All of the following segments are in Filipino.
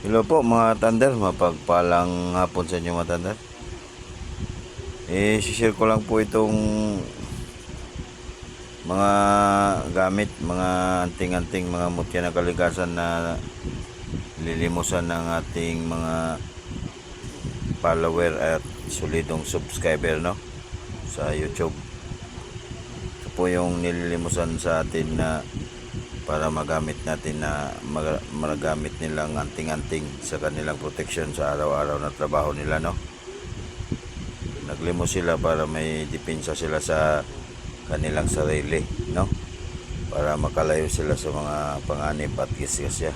Hello po mga Thunder, mapagpalang hapon sa inyo mga Thunder. Eh, share ko lang po itong mga gamit, mga anting-anting, mga mutya na kalikasan na lilimusan ng ating mga follower at solidong subscriber no sa YouTube. Ito po yung nililimusan sa atin na para magamit natin na mag- magamit nilang anting-anting sa kanilang protection sa araw-araw na trabaho nila no? Naglimo sila para may depensa sila sa kanilang sarili no? Para makalayo sila sa mga panganib at gisgasya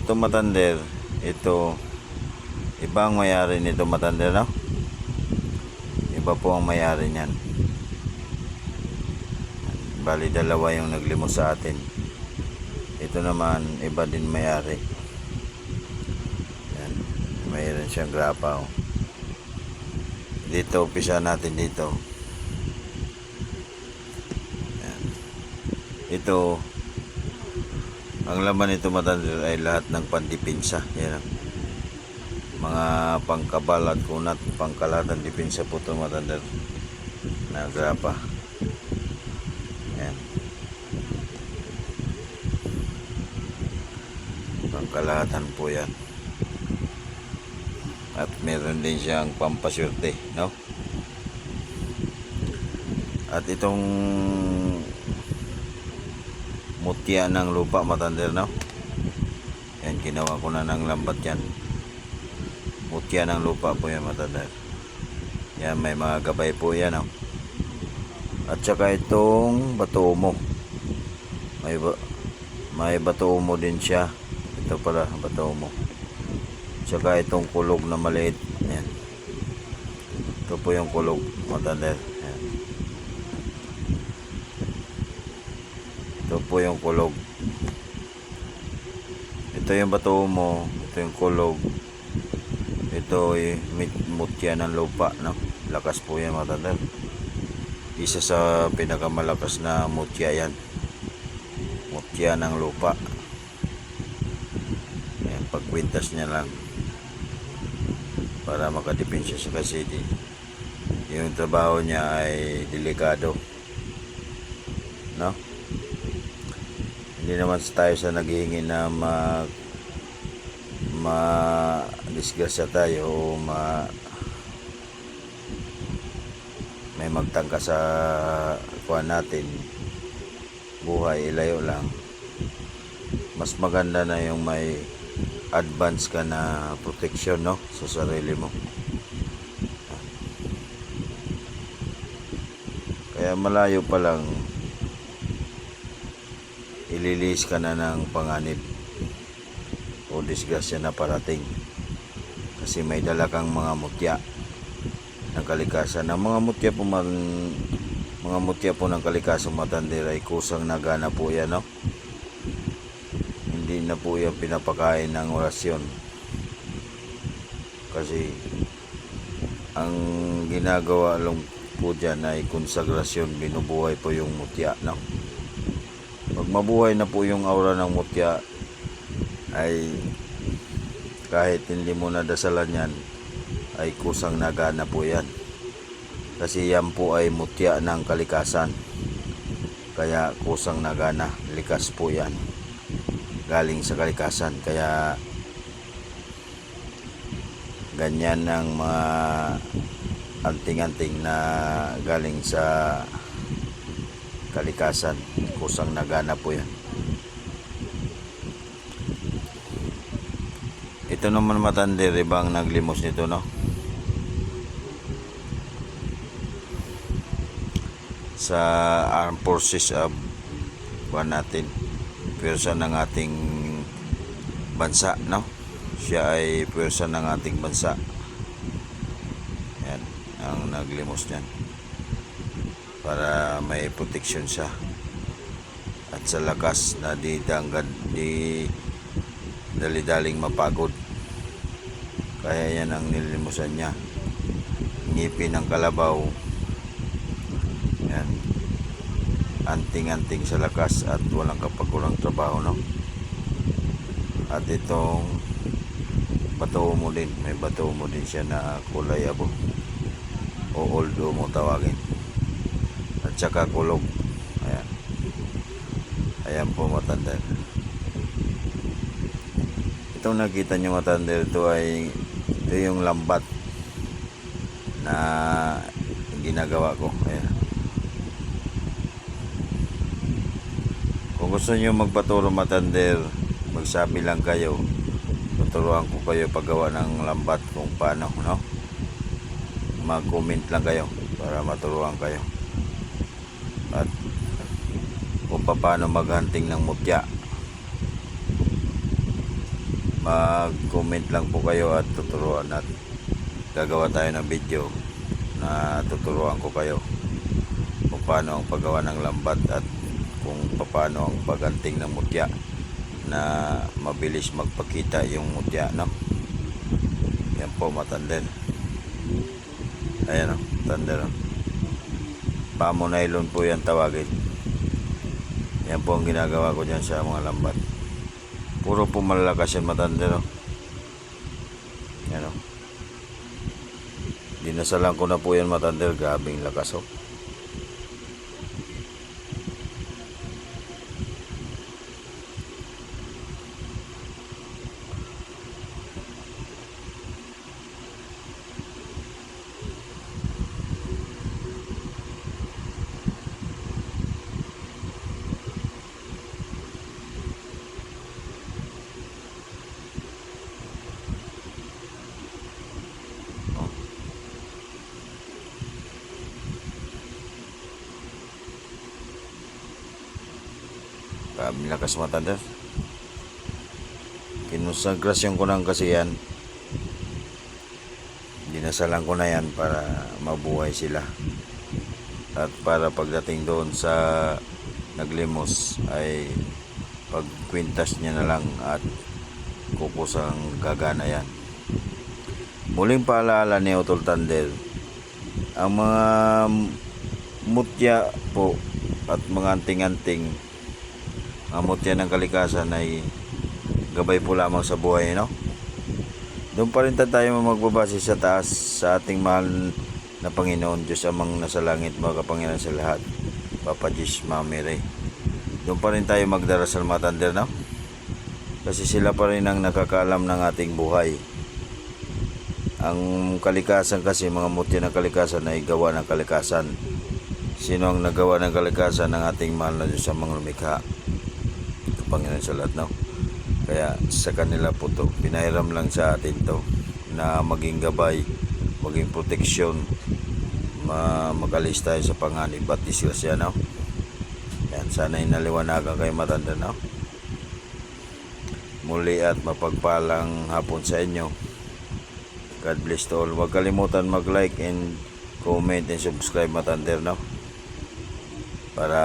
ito matander ito ibang mayari nito matander no? Iba po ang mayari niyan Bali dalawa yung naglimo sa atin. Ito naman iba din may-ari. Yan. Mayroon siyang grapa. Oh. Dito umpisa natin dito. Yan. Ito ang laman nito matanda ay lahat ng pandipinsa. Yan. oh. Mga pangkabal at kunat, pangkalatan dipinsa po ito matanda na grapa. Pangkalahatan po yan. At meron din siyang pampaswerte, no? At itong mutya ng lupa matander, no? Yan, ginawa ko na ng lambat yan. Mutya ng lupa po yan matander. Yan, may mga gabay po yan, no? At saka itong batumo. May ba may batumo din siya. Ito pala batumo. Tsaka itong kulog na maliit. Ayan. Ito po yung kulog. Matander. Ayan. Ito po yung kulog. Ito yung batumo. Ito yung kulog. Ito ay mutya ng lupa. No? Lakas po yan matander isa sa pinakamalakas na mutya yan mutya ng lupa yan, pagkwintas niya lang para makadepensya sa kasidi yung trabaho niya ay delikado no? Hindi naman tayo sa naghihingi na mag ma disgrasya tayo o ma may magtangka sa kuha natin. Buhay ilayo lang. Mas maganda na yung may advance ka na protection no sa sarili mo kaya malayo pa lang ililis ka na ng panganib o disgrasya na parating kasi may dala kang mga mutya ng kalikasan. Ang mga mutya po man, mga mutya po ng kalikasan matandira ay kusang nagana po yan, no? Na po yan pinapakain ng orasyon. Kasi ang ginagawa lang po dyan ay konsagrasyon, binubuhay po yung mutya, no? Pag mabuhay na po yung aura ng mutya, ay kahit hindi mo nadasalan yan, ay kusang nagana po yan. Kasi yan po ay mutya ng kalikasan. Kaya kusang nagana, likas po yan. Galing sa kalikasan. Kaya ganyan ang mga anting-anting na galing sa kalikasan. Kusang nagana po yan. Ito naman matanda, ibang naglimos nito, no? sa armed forces of buwan natin pwersa ng ating bansa no? Siya ay pwersa ng ating bansa. Yan ang naglimos niyan. Para may protection siya. At sa lakas na di danggad di dali-daling mapagod. Kaya yan ang nililimusan niya. Ngipin ng kalabaw. Yan. Anting-anting sa lakas at walang kapagulang trabaho, no? At itong bato mo din. May bato mo din siya na kulay abo. O oldo mo tawagin. At saka kulog. Ayan. Ayan po matanda. Itong nakita nyo matanda ito ay ito yung lambat na ginagawa ko. Ayan. Kung gusto nyo magpaturo matander, magsabi lang kayo. Tuturuan ko kayo paggawa ng lambat kung paano, no? Mag-comment lang kayo para maturuan kayo. At kung paano maghunting ng mutya. Mag-comment lang po kayo at tuturuan at gagawa tayo ng video na tuturuan ko kayo kung paano ang paggawa ng lambat at kung paano ang paganting ng mutya na mabilis magpakita yung mutya no? Yan po matandem ayan o tanda no? Pamo nylon po yan tawagin. Yan po ang ginagawa ko dyan sa mga lambat. Puro po malalakas yan matanda no? Yan o dinasalan ko na po yan matanda gabing lakas oh. o Grabe lakas matanda. Kinusagrasyon ko lang kasi yan. Dinasalan ko na yan para mabuhay sila. At para pagdating doon sa naglimos ay pagkwintas niya na lang at kukusang gagana yan. Muling paalala ni Otol Tander, ang mga mutya po at mga anting-anting ang mutya ng kalikasan ay gabay po lamang sa buhay, no? Doon pa rin tayo magbabase sa taas sa ating mahal na Panginoon, Diyos amang nasa langit, mga kapangyarihan sa lahat. Papa Diyos, Mami Ray. Doon pa rin tayo magdarasal mga tander, no? Kasi sila pa rin ang nakakaalam ng ating buhay. Ang kalikasan kasi, mga mutya ng kalikasan ay gawa ng kalikasan. Sino ang nagawa ng kalikasan ng ating mahal na Diyos amang lumikha? Panginoon sa lahat, no? Kaya sa kanila po to, pinahiram lang sa atin to na maging gabay, maging proteksyon, ma makalis tayo sa panganib at disgrasya, no? Yan, sana inaliwanagan kayo matanda, no? Muli at mapagpalang hapon sa inyo. God bless to all. Huwag kalimutan mag-like and comment and subscribe matander, no? Para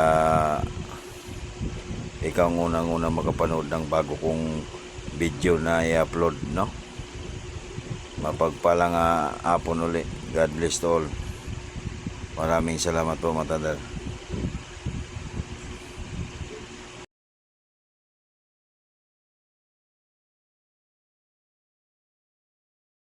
ikaw ang unang-unang makapanood ng bago kong video na i-upload, no? Mapagpalang uh, hapon uli. God bless to all. Maraming salamat po, matandar.